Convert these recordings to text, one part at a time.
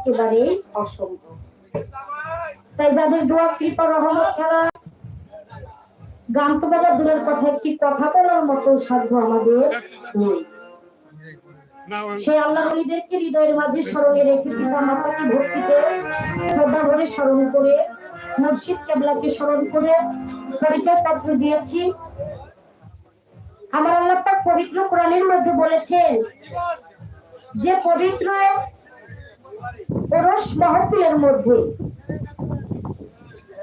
একেবারেই অসম্ভব। তাই যাদের দোয়া কৃপা রহমত ছাড়া গান তো বাবা দূরের কথা একটি কথা বলার মতো সাধ্য আমাদের সেই আল্লাহ নবীদেরকে হৃদয়ের মাঝে স্মরণে রেখে পিতা মাতাকে ভক্তিতে, শ্রদ্ধা ভরে স্মরণ করে মুর্শিদ কেবলাকে স্মরণ করে পরিচয় পত্র দিয়েছি। আমার আল্লাহ পবিত্র কোরআনের মধ্যে বলেছেন, যে পবিত্র ওরস মাহফিলের মধ্যে।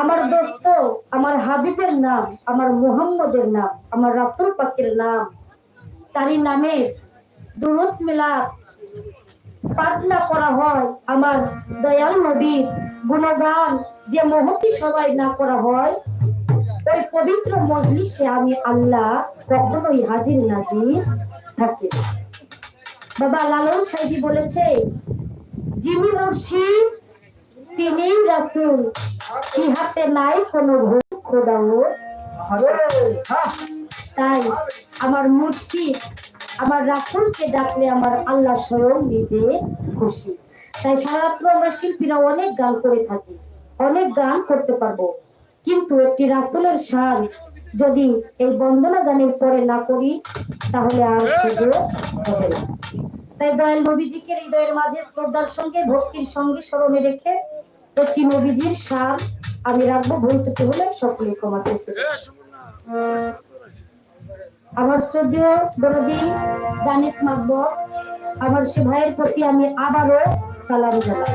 আমার দোস্ত, আমার হাবিবের নাম, আমার মুহাম্মদের নাম, আমার রাসুল পাকের নাম, তারই নামে দুরুদ মিলাদ প্রার্থনা করা হয়। আমার দয়াল নবীর গুণগান যে মহতি সবাই না করা হয়, ওই পবিত্র মজলিসে আমি আল্লাহ কখনোই হাজির নাজির থাকি বাবা লালন সাহেবী বলেছে যিনি মুর্শিদ তিনি রাসুল। ইহাতে নাই কোনো ভুল খোদাও তাই আমার মুর্শিদ আমার রাসুলকে ডাকলে আমার আল্লাহ স্বয়ং নিজে খুশি। তাই সারাত্র আমরা শিল্পীরা অনেক গান করে থাকি, অনেক গান করতে পারব। কিন্তু একটি রাসুলের সার যদি এই বন্দনা গানের পরে না করি, তাহলে আর সুযোগ হবে না। তাই দয়াল নবীজিকে হৃদয়ের মাঝে শ্রদ্ধার সঙ্গে ভক্তির সঙ্গে স্মরণে রেখে একটি নবীজির সার আমি রাখব ভুল থেকে হলে সকলে ক্ষমা করতে আমার শ্রদ্ধেয় বড়দি দানিক মাকবর আমার সে ভাইয়ের প্রতি আমি আবারও সালাম জানাই।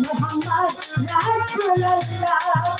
Muhammad Rasulullah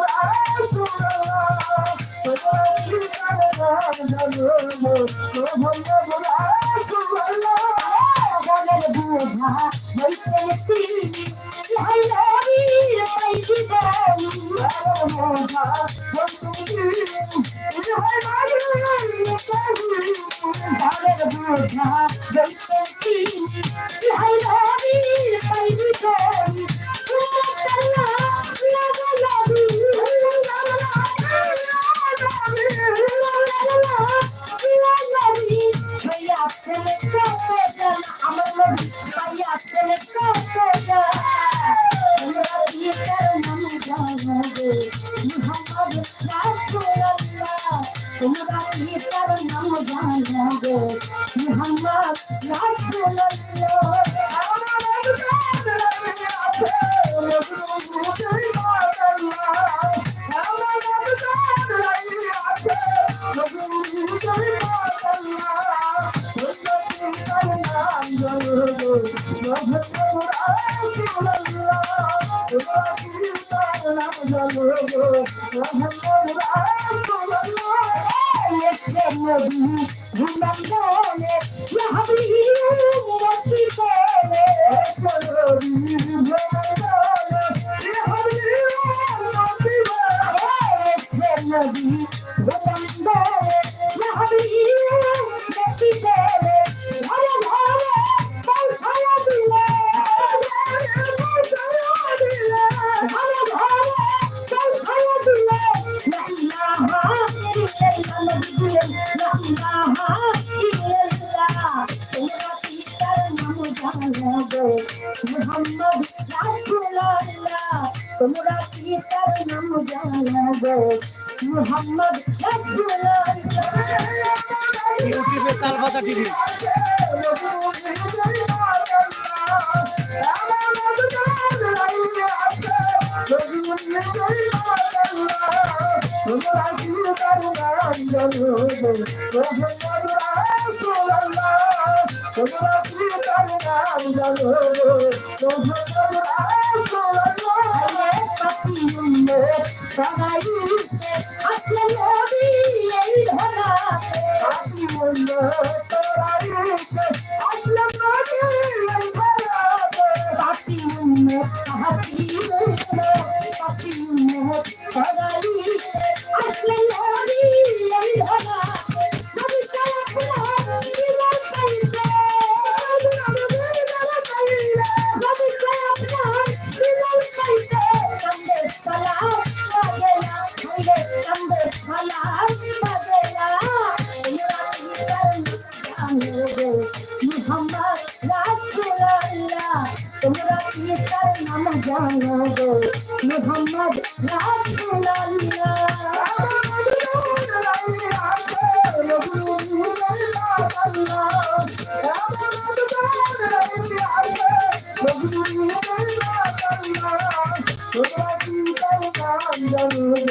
পাইছি দামি মোহাম্মদ ইউটিউবে তালপাতা টিভি Thank you. তোমরা কি তার নাম জানো গো মোহাম্মদ রাসূলুল্লাহ ইউটিউবে তালপাতা টিভি মোহাম্মদ মোহাম্মদ